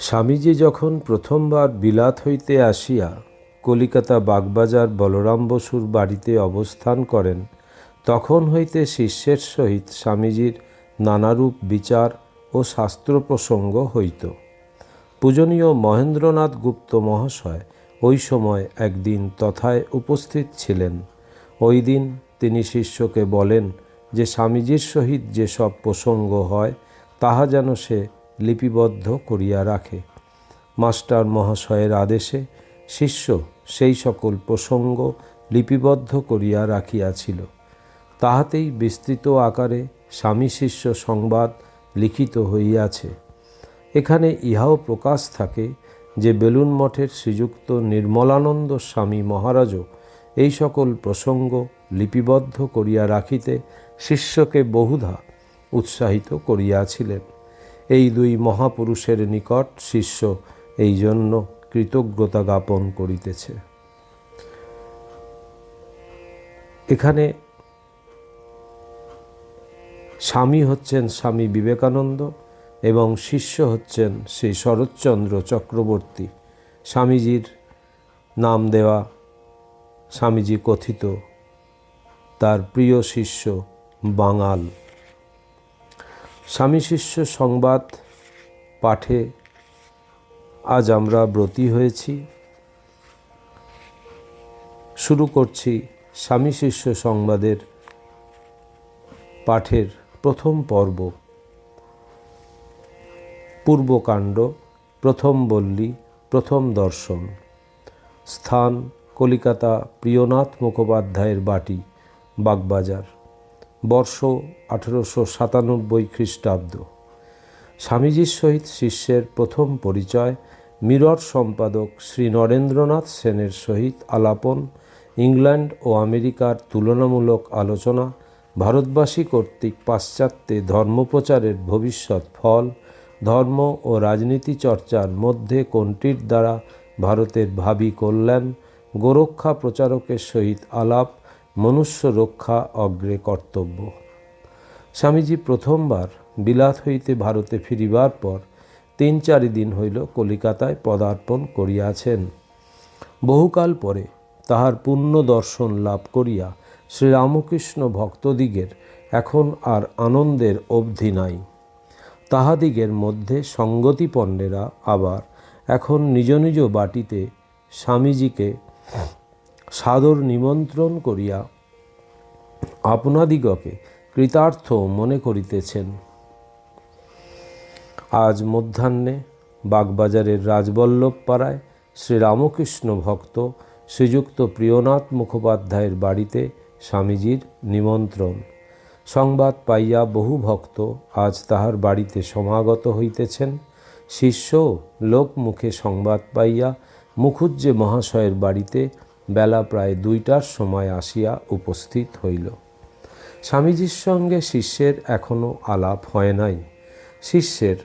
স্বামীজি যখন প্রথমবার বিলাত হইতে আসিয়া কলিকাতা বাগবাজার বলরাম বসুর বাড়িতে অবস্থান করেন, তখন হইতে শিষ্যের সহিত স্বামীজির নানারূপ বিচার ও শাস্ত্র প্রসঙ্গ হইত। পূজনীয় মহেন্দ্রনাথ গুপ্ত মহাশয় ওই সময় একদিন তথায় উপস্থিত ছিলেন। ওই দিন তিনি শিষ্যকে বলেন যে, স্বামীজির সহিত যেসব প্রসঙ্গ হয়, তাহা যেন সে লিপিবদ্ধ করিয়া রাখে। মাস্টার মহাশয়ের আদেশে শিষ্য সেই সকল প্রসঙ্গ লিপিবদ্ধ করিয়া রাখিয়াছিল। তাহাতেই বিস্তৃত আকারে স্বামী শিষ্য সংবাদ লিখিত হইয়াছে। এখানে ইহাও প্রকাশ থাকে যে বেলুন মঠের শ্রীযুক্ত নির্মলানন্দ স্বামী মহারাজও এই সকল প্রসঙ্গ লিপিবদ্ধ করিয়া রাখিতে শিষ্যকে বহুধা উৎসাহিত করিয়াছিলেন। এই দুই মহাপুরুষের নিকট শিষ্য এই জন্য কৃতজ্ঞতা জ্ঞাপন করিতেছে। এখানে স্বামী হচ্ছেন স্বামী বিবেকানন্দ এবং শিষ্য হচ্ছেন শ্রী শরৎচন্দ্র চক্রবর্তী। স্বামীজির নাম দেওয়া স্বামীজি কথিত। তার প্রিয় শিষ্য বাঙাল। স্বামী শিষ্য সংবাদ পাঠে আজ আমরা ব্রতী হয়েছি। শুরু করছি স্বামী শিষ্য সংবাদের পাঠের প্রথম পর্ব। পূর্বকাণ্ড, প্রথম বল্লী, প্রথম দর্শন। স্থান কলিকাতা প্রিয়নাথ মুখোপাধ্যায়ের বাটি, বাগবাজার। বর্ষ আঠেরোশো সাতানব্বই খ্রিস্টাব্দ। স্বামীজির সহিত শিষ্যের প্রথম পরিচয় মিরর সম্পাদক শ্রী নরেন্দ্রনাথ সেনের সহিত আলাপন, ইংল্যান্ড ও আমেরিকার তুলনামূলক আলোচনা, ভারতবাসী কর্তৃক পাশ্চাত্যে ধর্মপ্রচারের ভবিষ্যৎ ফল, ধর্ম ও রাজনীতি চর্চার মধ্যে কোনটির দ্বারা ভারতের ভাবি কল্যাণ, গোরক্ষা প্রচারকের সহিত আলাপ মনুষ্য রক্ষা অগ্রে কর্তব্য। স্বামীজি প্রথমবার বিলাত হইতে ভারতে ফিরিবার পর তিন চারি দিন হইল কলিকাতায় পদার্পণ করিয়াছেন। বহুকাল পরে তাহার পুণ্য দর্শন লাভ করিয়া শ্রীরামকৃষ্ণ ভক্তদিগের এখন আর আনন্দের অবধি নাই। তাহাদিগের মধ্যে সঙ্গতিপণ্ডেরা আবার এখন নিজ নিজ বাটিতে স্বামীজিকে সাদর নিমন্ত্রণ করিয়া আপনাদিগকে কৃতার্থ মনে করিতেছেন। আজ মধ্যাহ্নে বাগবাজারের রাজবল্লভ পাড়ায় শ্রীরামকৃষ্ণ ভক্ত শ্রীযুক্ত প্রিয়নাথ মুখোপাধ্যায়ের বাড়িতে স্বামীজির নিমন্ত্রণ। সংবাদ পাইয়া বহু ভক্ত আজ তাহার বাড়িতে সমাগত হইতেছেন। শিষ্য লোকমুখে সংবাদ পাইয়া মুখুজ্জে মহাশয়ের বাড়িতে বেলা প্রায় দুইটার সময় আসিয়া উপস্থিত হইল। স্বামীজির সঙ্গে শিষ্যের এখনও আলাপ হয় নাই। শিষ্যের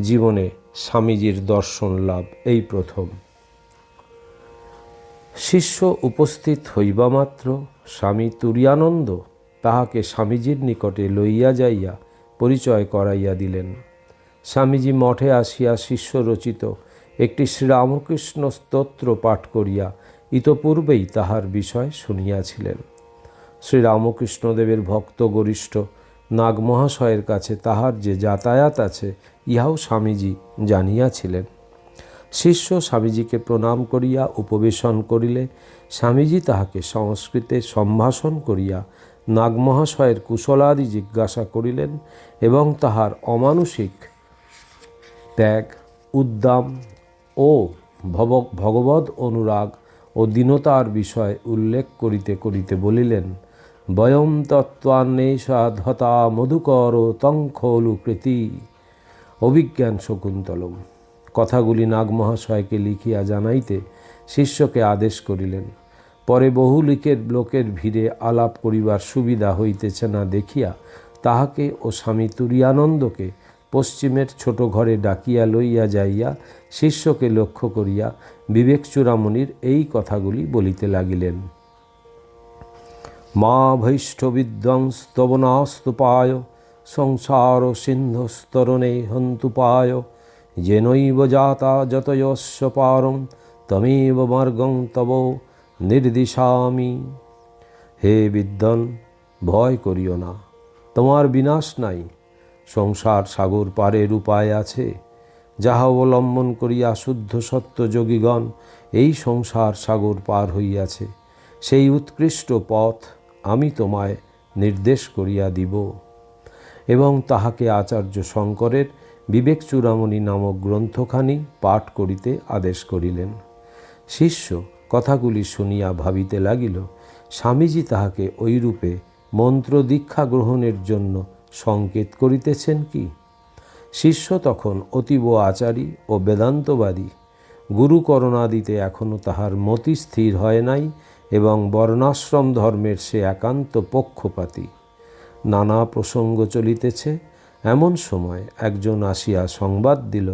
জীবনে স্বামীজির দর্শন লাভ এই প্রথম। শিষ্য উপস্থিত হইবা মাত্র, স্বামী তুরিয়ানন্দ তাহাকে স্বামীজির নিকটে লইয়া যাইয়া পরিচয় করাইয়া দিলেন। স্বামীজি মঠে আসিয়া শিষ্য রচিত একটি শ্রীরামকৃষ্ণ স্তোত্র পাঠ করিয়া ইতপূর্বেই তাহার বিষয় শুনিয়াছিলেন। শ্রীরামকৃষ্ণদেবের ভক্ত গরিষ্ঠ নাগমহাশয়ের কাছে তাহার যে যাতায়াত আছে, ইহাও স্বামীজি জানিয়াছিলেন। শিষ্য স্বামীজিকে প্রণাম করিয়া উপবেশন করিলে স্বামীজি তাহাকে সংস্কৃতে সম্ভাষণ করিয়া নাগমহাশয়ের কুশলাদি জিজ্ঞাসা করিলেন এবং তাহার অমানুষিক ত্যাগ, উদ্দাম ও ভব, ভগবদ অনুরাগ ও দীনতার বিষয় উল্লেখ করিতে করিতে বলিলেন, বয়ম তত্ত্বান্বেষা ধতা মধুকর তঙ্খলু কৃতি। অভিজ্ঞান শকুন্তলম। কথাগুলি নাগমহাশয়কে লিখিয়া জানাইতে শিষ্যকে আদেশ করিলেন, পরে বহু লিখের লোকের ভিড়ে আলাপ করিবার সুবিধা হইতেছে না দেখিয়া তাহাকে ও স্বামী তুরিয়ানন্দকে পশ্চিমের ছোট ঘরে ডাকিয়া লইয়া যাইয়া শিষ্যকে লক্ষ্য করিয়া বিবেক চূড়ামণির এই কথাগুলি বলিতে লাগিলেন। মা ভৈষ্ঠবিধ্বংস্তবনাস্তপায় সংসার সিন্ধস্তরণে হন্তুপায় যেনৈব যাতা যতয়স্য পারম তমেব মার্গং তব নির্দিশামি। হে বিদ্যন ভয় করিও না, তোমার বিনাশ নাই সংসার সাগর পারের উপায় আছে। যাহা অবলম্বন করিয়া শুদ্ধ সত্য যোগীগণ এই সংসার সাগর পার হইয়াছে, সেই উৎকৃষ্ট পথ আমি তোমায় নির্দেশ করিয়া দিব। এবং তাহাকে আচার্য শঙ্করের বিবেক চূড়ামণি নামক গ্রন্থখানি পাঠ করিতে আদেশ করিলেন। শিষ্য কথাগুলি শুনিয়া ভাবিতে লাগিল, স্বামীজি তাহাকে ঐরূপে মন্ত্র দীক্ষা গ্রহণের জন্য সংকেত করিতেছেন কি? শিষ্য তখন অতীব আচারী ও বেদান্তবাদী। গুরু করণাদিতে এখনও তাহার মতি স্থির হয় নাই এবং বর্ণাশ্রম ধর্মের সে একান্ত পক্ষপাতী। নানা প্রসঙ্গ চলিতেছে। এমন সময় একজন আসিয়া সংবাদ দিল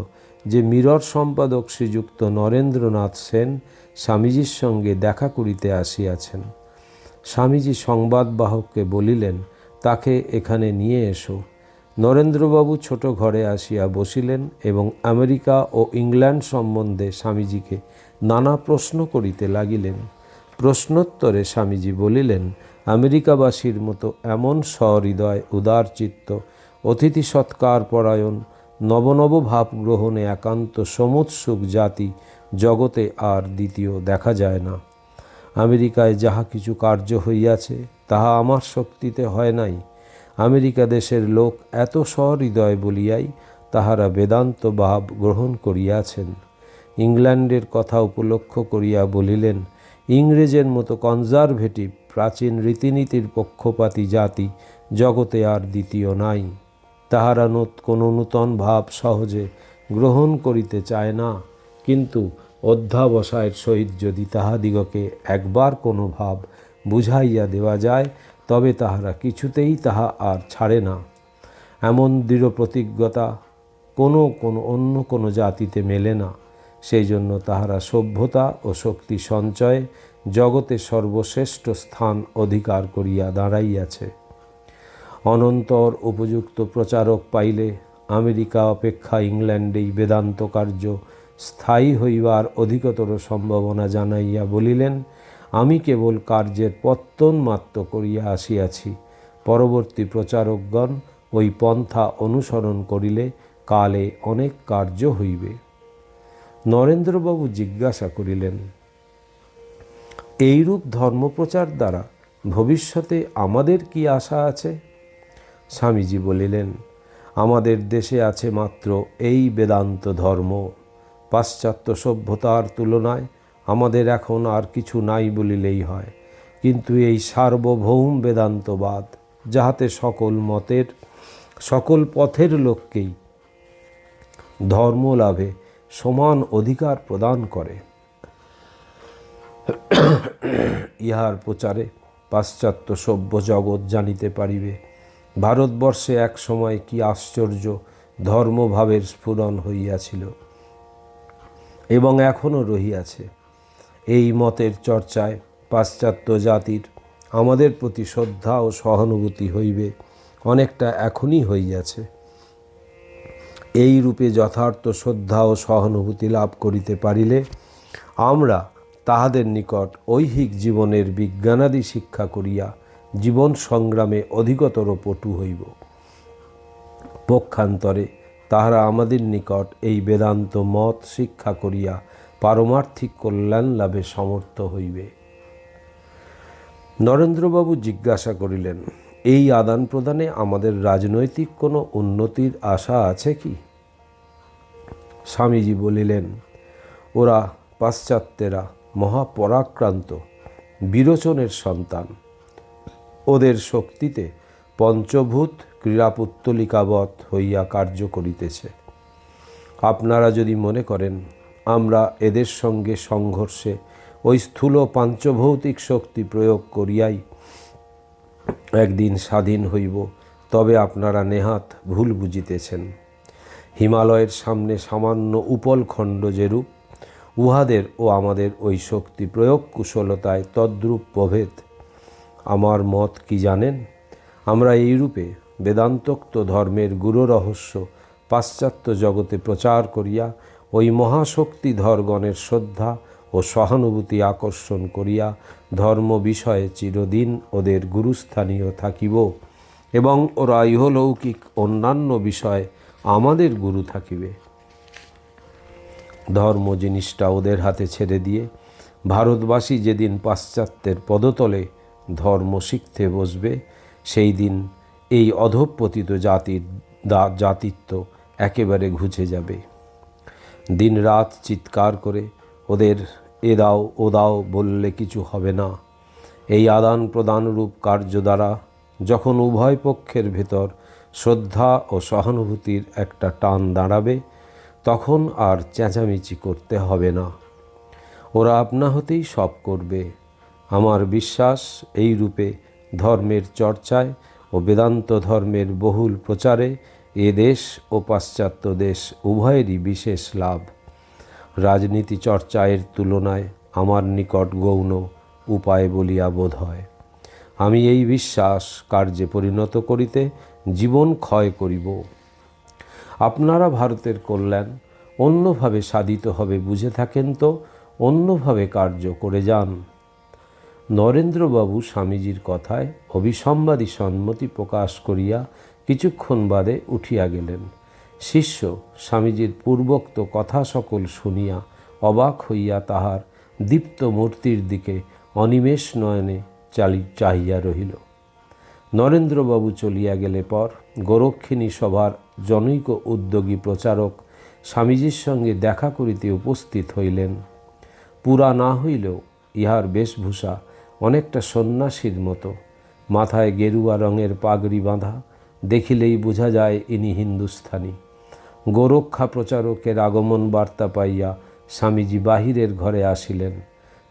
যে মিরর সম্পাদক শ্রীযুক্ত নরেন্দ্রনাথ সেন স্বামীজির সঙ্গে দেখা করিতে আসিয়াছেন। স্বামীজি সংবাদবাহককে বলিলেন তাকে এখানে নিয়ে এসো। নরেন্দ্রবাবু ছোট ঘরে আসিয়া বসিলেন এবং আমেরিকা ও ইংল্যান্ড সম্বন্ধে স্বামীজিকে নানা প্রশ্ন করিতে লাগিলেন। প্রশ্নোত্তরে স্বামীজি বলিলেন, আমেরিকাবাসীর মতো এমন সহৃদয় উদারচিত্ত অতিথি সৎকার পরায়ণ নবনব ভাব গ্রহণে একান্ত সমুৎসুক জাতি জগতে আর দ্বিতীয় দেখা যায় না। আমেরিকায় যাহা কিছু কার্য হইয়াছে, তাহা আমার শক্তিতে হয় নাই। আমেরিকা দেশের লোক এত সহৃদয় বলিয়াই তাহারা বেদান্ত ভাব গ্রহণ করিয়াছেন। ইংল্যান্ডের কথা উপলক্ষ করিয়া বলিলেন, ইংরেজের মতো কনজারভেটিভ প্রাচীন রীতিনীতির পক্ষপাতী জাতি জগতে আর দ্বিতীয় নাই। তাহারা কোনো নূতন ভাব সহজে গ্রহণ করিতে চায় না। কিন্তু অধ্যাবসায়ের সহিত যদি তাহাদিগকে একবার কোনো ভাব বুঝাইয়া দেওয়া যায়, তবে তাহারা কিছুতেই তাহা আর ছাড়ে না। এমন দৃঢ় প্রতিজ্ঞতা কোনো কোনো অন্য কোনো জাতিতে মেলে না। সেই জন্য তাহারা সভ্যতা ও শক্তি সঞ্চয়ে জগতে সর্বশ্রেষ্ঠ স্থান অধিকার করিয়া দাঁড়াইয়াছে। অনন্তর উপযুক্ত প্রচারক পাইলে আমেরিকা অপেক্ষা ইংল্যান্ডেই বেদান্ত কার্য স্থায়ী হইবার অধিকতর সম্ভাবনা জানাইয়া বলিলেন, আমি কেবল কার্যের পত্তন মাত্র করিয়া আসিয়াছি। পরবর্তী প্রচারকগণ ওই পন্থা অনুসরণ করিলে কালে অনেক কার্য হইবে। নরেন্দ্রবাবু জিজ্ঞাসা করিলেন, এইরূপ ধর্মপ্রচার দ্বারা ভবিষ্যতে আমাদের কি আশা আছে? স্বামীজি বলিলেন, আমাদের দেশে আছে মাত্র এই বেদান্ত ধর্ম। পাশ্চাত্য সভ্যতার তুলনায় আমাদের এখন আর কিছু নাই বলিলেই হয়। কিন্তু এই সার্বভৌম বেদান্তবাদ, যাহাতে সকল মতের, সকল পথের লোককেই ধর্ম লাভে সমান অধিকার প্রদান করে। ইহার প্রচারে পাশ্চাত্য সভ্য জগৎ জানিতে পারিবে, ভারতবর্ষে এক সময় কি আশ্চর্য ধর্মভাবের স্ফুরণ হইয়াছিল। এবং এখনও রহিয়াছে। এই মতের চর্চায় পাশ্চাত্য জাতির আমাদের প্রতি শ্রদ্ধা ও সহানুভূতি হইবে, অনেকটা এখনই হইয়াছে। এই রূপে যথার্থ শ্রদ্ধা ও সহানুভূতি লাভ করিতে পারিলে আমরা তাহাদের নিকট ঐহিক জীবনের বিজ্ঞানাদি শিক্ষা করিয়া জীবন সংগ্রামে অধিকতর পটু হইব। পক্ষান্তরে তাহারা আমাদের নিকট এই বেদান্ত মত শিক্ষা করিয়া পারমার্থিক কল্যাণ লাভে সমর্থ হইবে। নরেন্দ্রবাবু জিজ্ঞাসা করিলেন, এই আদান প্রদানে আমাদের রাজনৈতিক কোনো উন্নতির আশা আছে কি? স্বামীজি বলিলেন, ওরা পাশ্চাত্যেরা মহাপরাক্রান্ত, বিরোচনের সন্তান। ওদের শক্তিতে পঞ্চভূত ক্রীড়াপুত্তলিকাবৎ হইয়া কার্য করিতেছে। আপনারা যদি মনে করেন, আমরা এদের সঙ্গে সংঘর্ষে ওই স্থূল পাঞ্চভৌতিক শক্তি প্রয়োগ করিয়াই একদিন স্বাধীন হইব, তবে আপনারা নেহাত ভুল বুঝিতেছেন। হিমালয়ের সামনে সামান্য উপলখণ্ড যেরূপ, উহাদের ও আমাদের ওই শক্তি প্রয়োগ কুশলতায় তদ্রূপ প্রভেদ। আমার মত কি জানেন? আমরা এইরূপে বেদান্তোক্ত ধর্মের গুরু রহস্য পাশ্চাত্য জগতে প্রচার করিয়া ওই মহাশক্তি মহাশক্তিধরগণের শ্রদ্ধা ও সহানুভূতি আকর্ষণ করিয়া ধর্ম বিষয়ে চিরদিন ওদের গুরুস্থানীয় থাকিব এবং ওরা ইহলৌকিক অন্যান্য বিষয়ে আমাদের গুরু থাকিবে। ধর্ম জিনিসটা ওদের হাতে ছেড়ে দিয়ে ভারতবাসী যেদিন পাশ্চাত্যের পদতলে ধর্ম শিখতে বসবে সেই দিন এই অধঃপতিত জাতির দা- জাতিত্ব একেবারে ঘুচে যাবে। দিন রাত চিৎকার করে ওদের এ দাও, ও দাও বললে কিছু হবে না। এই আদান প্রদান রূপ কার্য দ্বারা যখন উভয় পক্ষের ভেতর শ্রদ্ধা ও সহানুভূতির একটা টান দাঁড়াবে, তখন আর চেঁচামেচি করতে হবে না। ওরা আপনা হতেই সব করবে। আমার বিশ্বাস এই রূপে ধর্মের চর্চায় ও বেদান্ত ধর্মের বহুল প্রচারে এ দেশ ও পাশ্চাত্য দেশ উভয়েরই বিশেষ লাভ। রাজনীতি চর্চায়ের তুলনায় আমার নিকট গৌণ উপায় বলিয়া বোধ হয়। আমি এই বিশ্বাস কার্যে পরিণত করিতে জীবন ক্ষয় করিব। আপনারা ভারতের কল্যাণ অন্যভাবে সাধিত হবে বুঝে থাকেন তো, অন্যভাবে কার্য করে যান। নরেন্দ্রবাবু স্বামীজির কথায় অভিসম্বাদী সম্মতি প্রকাশ করিয়া কিছুক্ষণ বাদে উঠিয়া গেলেন। শিষ্য স্বামীজির পূর্বোক্ত কথা সকল শুনিয়া অবাক হইয়া তাহার দীপ্ত মূর্তির দিকে অনিমেষ নয়নে চালি, চাহিয়া রহিল। নরেন্দ্রবাবু চলিয়া গেলে পর গোরক্ষিণী সভার জনৈক উদ্যোগী প্রচারক স্বামীজির সঙ্গে দেখা করিতে উপস্থিত হইলেন। পুরা না হইলেও ইহার বেশভূষা অনেকটা সন্ন্যাসীর মতো। মাথায় গেরুয়া রঙের পাগড়ি বাঁধা, দেখিলেই বোঝা যায় ইনি হিন্দুস্থানী। গোরক্ষা প্রচারকের আগমন বার্তা পাইয়া স্বামীজি বাহিরের ঘরে আসিলেন।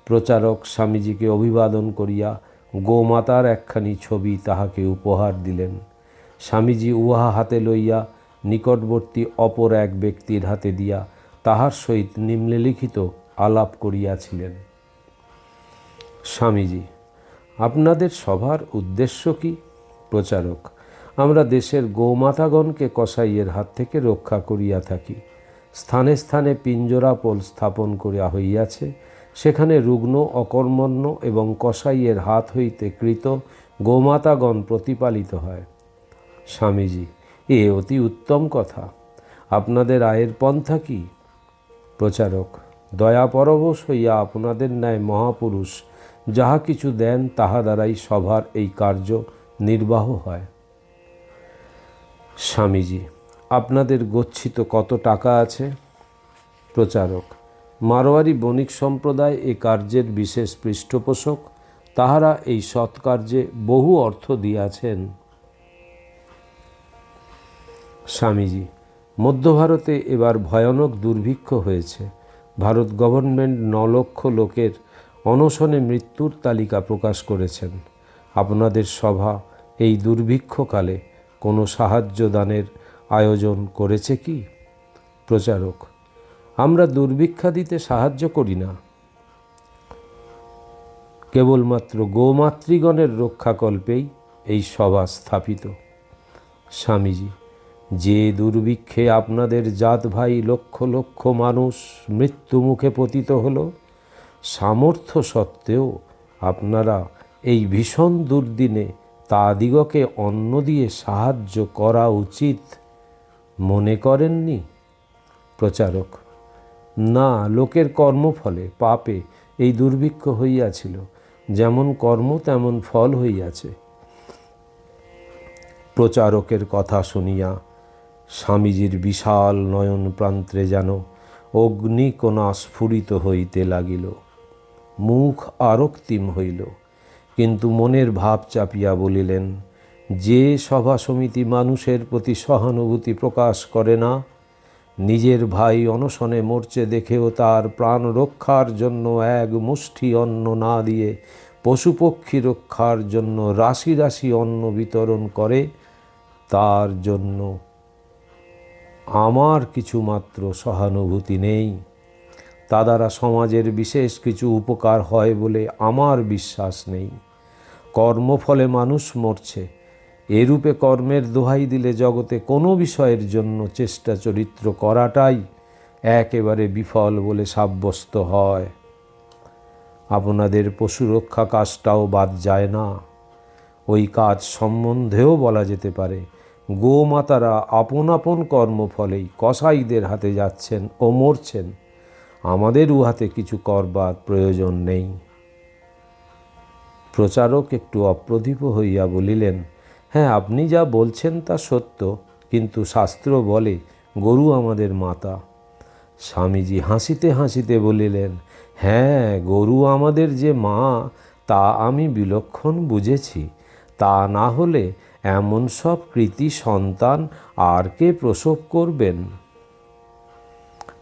প্রচারক স্বামীজিকে অভিবাদন করিয়া গোমাতার একখানি ছবি তাহাকে উপহার দিলেন। স্বামীজি উহা হাতে লইয়া নিকটবর্তী অপর এক ব্যক্তির হাতে দিয়া তাহার সহিত নিম্নলিখিত আলাপ করিয়াছিলেন। স্বামীজি, আপনাদের সভার উদ্দেশ্য কি? প্রচারক, আমরা দেশের গৌমাতাগণকে কসাইয়ের হাত থেকে রক্ষা করিয়া থাকি। স্থানে স্থানে পিঞ্জরাপোল স্থাপন করিয়া হইয়াছে, সেখানে রুগ্ন, অকর্মণ্য এবং কসাইয়ের হাত হইতে কৃত গোমাতাগণ প্রতিপালিত হয়। স্বামীজি, এ অতি উত্তম কথা। আপনাদের আয়ের পন্থা কি? প্রচারক, দয়া পরবশ হইয়া আপনাদের ন্যায় মহাপুরুষ যাহা কিছু দেন, তাহা দ্বারাই সভার এই কার্য নির্বাহ হয়। স্বামীজি, আপনাদের গচ্ছিত কত টাকা আছে? প্রচারক, মারোয়ারি বণিক সম্প্রদায় এ কার্যের বিশেষ পৃষ্ঠপোষক, তাহারা এই সৎকার্যে বহু অর্থ দিয়াছেন। স্বামীজি মধ্য ভারতে এবার ভয়ানক দুর্ভিক্ষ হয়েছে। ভারত গভর্নমেন্ট ন লক্ষ লোকের অনশনে মৃত্যুর তালিকা প্রকাশ করেছেন। আপনাদের সভা এই দুর্ভিক্ষকালে কোনো সাহায্য দানের আয়োজন করেছে কি? প্রচারক, আমরা দুর্ভিক্ষা দিতে সাহায্য করি না। কেবলমাত্র গোমাতৃগণের রক্ষাকল্পেই এই সভা স্থাপিত। স্বামীজি, যে দুর্ভিক্ষে আপনাদের জাত ভাই লক্ষ লক্ষ মানুষ মৃত্যুমুখে পতিত হলো সামর্থ্য সত্ত্বেও আপনারা এই ভীষণ দুর্দিনে তাদিগকে অন্ন দিয়ে সাহায্য করা উচিত মনে করেননি? প্রচারক, না, লোকের কর্মফলে পাপে এই দুর্ভিক্ষ হইয়াছিল, যেমন কর্ম তেমন ফল হইয়াছে। প্রচারকের কথা শুনিয়া স্বামীজির বিশাল নয়ন প্রান্তে যেন অগ্নিকণা স্ফুরিত হইতে লাগিল। মুখ আরক্তিম হইল। কিন্তু মনের ভাব চাপিয়া বলিলেন, যে সভা সমিতি মানুষের প্রতি সহানুভূতি প্রকাশ করে না, নিজের ভাই অনশনে মরচে দেখেও তার প্রাণ রক্ষার জন্য এক মুষ্টি অন্ন না দিয়ে পশুপক্ষী রক্ষার জন্য রাশি রাশি অন্ন বিতরণ করে, তার জন্য আমার কিছুমাত্র সহানুভূতি নেই। তা দ্বারা সমাজের বিশেষ কিছু উপকার হয় বলে আমার বিশ্বাস নেই। কর্মফলে মানুষ মরছে। এরূপে কর্মের দোহাই দিলে জগতে কোনো বিষয়ের জন্য চেষ্টা চরিত্র করাটাই একেবারে বিফল বলে সাব্যস্ত হয়। আপনাদের পশুরক্ষা কাজটাও বাদ যায় না। ওই কাজ সম্বন্ধেও বলা যেতে পারে, গোমাতারা আপন আপন কর্মফলেই কসাইদের হাতে যাচ্ছেন ও মরছেন। আমাদের উহাতে কিছু করবার প্রয়োজন নেই। প্রচারক একটু অপ্রদীপ হইয়া বলিলেন হ্যাঁ আপনি যা বলছেন তা সত্য, কিন্তু শাস্ত্র বলে গরু আমাদের মাতা। স্বামীজি হাসিতে হাসিতে বলিলেন হ্যাঁ গরু আমাদের যে মা, তা আমি বিলক্ষণ বুঝেছি। তা না হলে এমন সব কৃতি সন্তান আর কে প্রসব করবেন?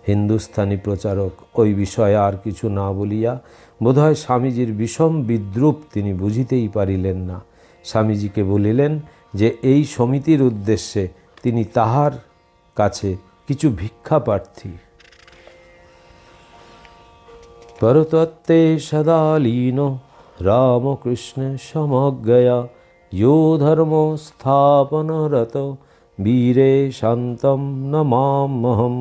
হিন্দুস্থানি প্রচারক ওই বিষয়ে আর কিছু না বলিয়া বোধহয় স্বামীজির বিষম বিদ্রুপ তিনি বুঝিতেই পারিলেন না স্বামীজিকে বলিলেন যে এই সমিতির উদ্দেশ্যে তিনি তাহার কাছে কিছু ভিক্ষা প্রার্থী परतत्ते सदा लीनो रामकृष्ण समज्ञया यो धर्मो स्थापनरतो वीरे शान्तं नमाम्यहम्